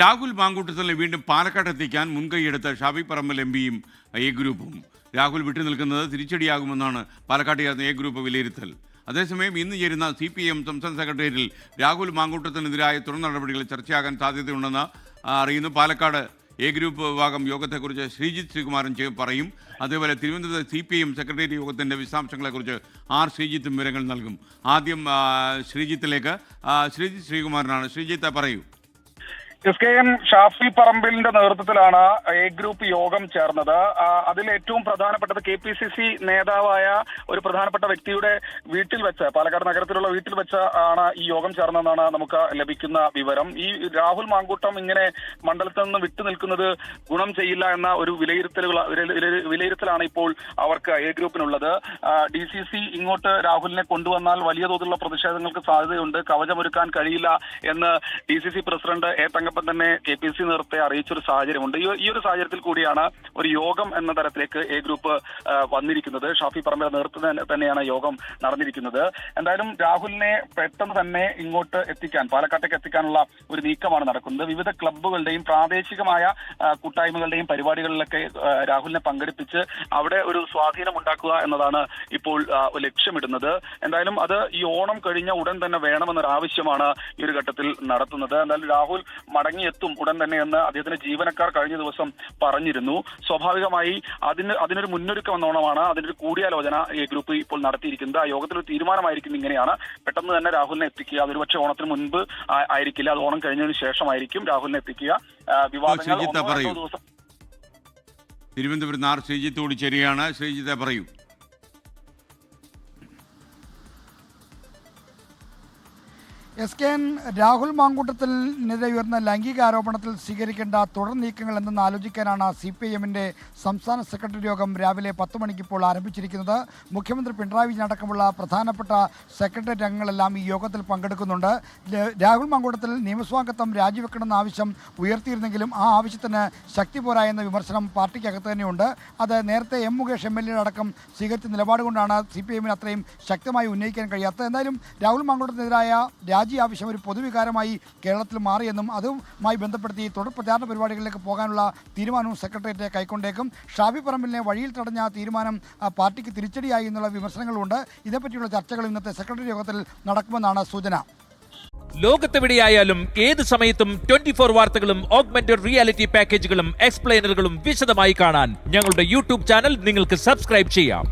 രാഹുൽ മാങ്കൂട്ടത്തിനെ വീണ്ടും പാലക്കാട് എത്തിക്കാൻ മുൻകൈയെടുത്ത ഷാബി പറമ്പൽ എം പിയും എ ഗ്രൂപ്പും. രാഹുൽ വിട്ടുനിൽക്കുന്നത് തിരിച്ചടിയാകുമെന്നാണ് പാലക്കാട് ചേർന്ന എ ഗ്രൂപ്പ് വിലയിരുത്തൽ. അതേസമയം ഇന്ന് ചേരുന്ന സി പി എം സംസ്ഥാന സെക്രട്ടേറിയറ്റിൽ രാഹുൽ മാങ്കൂട്ടത്തിനെതിരായ തുടർ നടപടികൾ ചർച്ചയാകാൻ സാധ്യതയുണ്ടെന്ന് അറിയുന്നു. പാലക്കാട് എ ഗ്രൂപ്പ് വിഭാഗം യോഗത്തെക്കുറിച്ച് ശ്രീജിത്ത് ശ്രീകുമാരൻ പറയും. അതേപോലെ തിരുവനന്തപുരത്ത് സി പി എം സെക്രട്ടേറിയറ്റ് യോഗത്തിന്റെ വിശദാംശങ്ങളെക്കുറിച്ച് ആർ ശ്രീജിത്തും വിവരങ്ങൾ നൽകും. ആദ്യം ശ്രീജിത്തിലേക്ക് ശ്രീജിത്ത് ശ്രീകുമാരനാണ്. ശ്രീജിത്ത് പറയൂ. എസ് കെ എം ഷാഫി പറമ്പിലിന്റെ നേതൃത്വത്തിലാണ് എ ഗ്രൂപ്പ് യോഗം ചേർന്നത്. അതിൽ ഏറ്റവും പ്രധാനപ്പെട്ടത് കെ പി സി സി നേതാവായ ഒരു പ്രധാനപ്പെട്ട വ്യക്തിയുടെ വീട്ടിൽ വെച്ച് പാലക്കാട് നഗരത്തിലുള്ള വീട്ടിൽ വെച്ച് ആണ് ഈ യോഗം ചേർന്നതെന്നാണ് നമുക്ക് ലഭിക്കുന്ന വിവരം. ഈ രാഹുൽ മാങ്കൂട്ടം ഇങ്ങനെ മണ്ഡലത്തിൽ നിന്ന് വിട്ടു നിൽക്കുന്നത് ഗുണം ചെയ്യില്ല എന്ന ഒരു വിലയിരുത്തലുകൾ വില- വില- വിലയിരുത്തലാണ് ഇപ്പോൾ അവർക്ക് എ ഗ്രൂപ്പിനുള്ളത്. ഡി സി സി ഇങ്ങോട്ട് രാഹുലിനെ കൊണ്ടുവന്നാൽ വലിയ തോതിലുള്ള പ്രതിഷേധങ്ങൾക്ക് സാധ്യതയുണ്ട്. കവചമൊരുക്കാൻ കഴിയില്ല എന്ന് D C C president A Thankappan തന്നെ കെ പി സി നേതൃത്വത്തെ അറിയിച്ചൊരു സാഹചര്യമുണ്ട്. ഈ ഒരു സാഹചര്യത്തിൽ കൂടിയാണ് ഒരു യോഗം എന്ന തരത്തിലേക്ക് എ ഗ്രൂപ്പ് വന്നിരിക്കുന്നത്. ഷാഫി പറമ്പിലെ നേതൃത്വത്തിൽ തന്നെയാണ് യോഗം നടന്നിരിക്കുന്നത്. എന്തായാലും രാഹുലിനെ പെട്ടെന്ന് തന്നെ ഇങ്ങോട്ട് എത്തിക്കാൻ പാലക്കാട്ടേക്ക് എത്തിക്കാനുള്ള ഒരു നീക്കമാണ് നടക്കുന്നത്. വിവിധ ക്ലബ്ബുകളുടെയും പ്രാദേശികമായ കൂട്ടായ്മകളുടെയും പരിപാടികളിലൊക്കെ രാഹുലിനെ പങ്കെടുപ്പിച്ച് അവിടെ ഒരു സ്വാധീനം ഉണ്ടാക്കുക എന്നതാണ് ഇപ്പോൾ ലക്ഷ്യമിടുന്നത്. എന്തായാലും അത് ഈ ഓണം കഴിഞ്ഞ ഉടൻ തന്നെ വേണമെന്നൊരു ആവശ്യമാണ് ഈ ഒരു ഘട്ടത്തിൽ നടത്തുന്നത്. എന്തായാലും രാഹുൽ മടങ്ങിയെത്തും ഉടൻ തന്നെ എന്ന് അദ്ദേഹത്തിന്റെ ജീവനക്കാർ കഴിഞ്ഞ ദിവസം പറഞ്ഞിരുന്നു. സ്വാഭാവികമായി അതിന് അതിനൊരു മുന്നൊരുക്കം എന്നോണമാണ് അതിനൊരു കൂടിയാലോചന ഈ ഗ്രൂപ്പ് ഇപ്പോൾ നടത്തിയിരിക്കുന്നത്. ആ യോഗത്തിൽ ഒരു തീരുമാനമായിരിക്കും ഇങ്ങനെയാണ്. പെട്ടെന്ന് തന്നെ രാഹുലിനെ എത്തിക്കുക. അതൊരു പക്ഷേ ഓണത്തിന് മുൻപ് ആയിരിക്കില്ല. അത് ഓണം കഴിഞ്ഞതിന് ശേഷമായിരിക്കും രാഹുലിനെ എത്തിക്കുക. വിവാദങ്ങൾ തിരുവനന്തപുരത്ത് ആർ ശ്രീജിത്തോട് ശരിയാണ് ശ്രീജിത്തെ പറയൂ. എസ് കെ എൻ രാഹുൽ മാങ്കൂട്ടത്തിനെതിരെ ഉയർന്ന ലൈംഗിക ആരോപണത്തിൽ സ്വീകരിക്കേണ്ട തുടർ നീക്കങ്ങൾ എന്തെന്ന് ആലോചിക്കാനാണ് സി പി ഐ എമ്മിന്റെ സംസ്ഥാന സെക്രട്ടറി യോഗം രാവിലെ പത്ത് മണിക്ക് ഇപ്പോൾ ആരംഭിച്ചിരിക്കുന്നത്. മുഖ്യമന്ത്രി പിണറായി വിജയൻ അടക്കമുള്ള പ്രധാനപ്പെട്ട സെക്രട്ടറി അംഗങ്ങളെല്ലാം ഈ യോഗത്തിൽ പങ്കെടുക്കുന്നുണ്ട്. രാഹുൽ മാങ്കൂട്ടത്തിൽ നിയമസ്വാംഗത്വം രാജിവെക്കണമെന്ന ആവശ്യം ഉയർത്തിയിരുന്നെങ്കിലും ആ ആവശ്യത്തിന് ശക്തി പോരാ എന്ന വിമർശനം പാർട്ടിക്കകത്ത് തന്നെയുണ്ട്. അത് നേരത്തെ M Mukesh M L A അടക്കം സ്വീകരിച്ച നിലപാട് കൊണ്ടാണ് സി പി എമ്മിന് അത്രയും ശക്തമായി ഉന്നയിക്കാൻ കഴിയാത്തത്. എന്തായാലും രാഹുൽ മാങ്കൂട്ടത്തിനെതിരായ രാജി ആവശ്യം ഒരു പൊതുവികാരമായി കേരളത്തിൽ മാറിയെന്നും അതുമായി ബന്ധപ്പെടുത്തി തുടർ പ്രചാരണ പരിപാടികളിലേക്ക് പോകാനുള്ള തീരുമാനവും സെക്രട്ടേറിയറ്റ് കൈക്കൊണ്ടേക്കും. ഷാഫി പറമ്പിലിനെ വഴിയിൽ തടഞ്ഞ തീരുമാനം പാർട്ടിക്ക് തിരിച്ചടിയായി എന്നുള്ള വിമർശനങ്ങളുണ്ട്. ഇതേപ്പറ്റിയുള്ള ചർച്ചകൾ ഇന്നത്തെ സെക്രട്ടറി യോഗത്തിൽ നടക്കുമെന്നാണ് സൂചന. ലോകത്തെവിടെയായാലും ഏത് സമയത്തും ട്വന്റി ഫോർ വാർത്തകളും ഓഗ്മെന്റഡ് റിയാലിറ്റി പാക്കേജുകളും എക്സ്പ്ലെയിനറുകളും വിശദമായി കാണാൻ ഞങ്ങളുടെ യൂട്യൂബ് ചാനൽ നിങ്ങൾക്ക് സബ്സ്ക്രൈബ് ചെയ്യാം.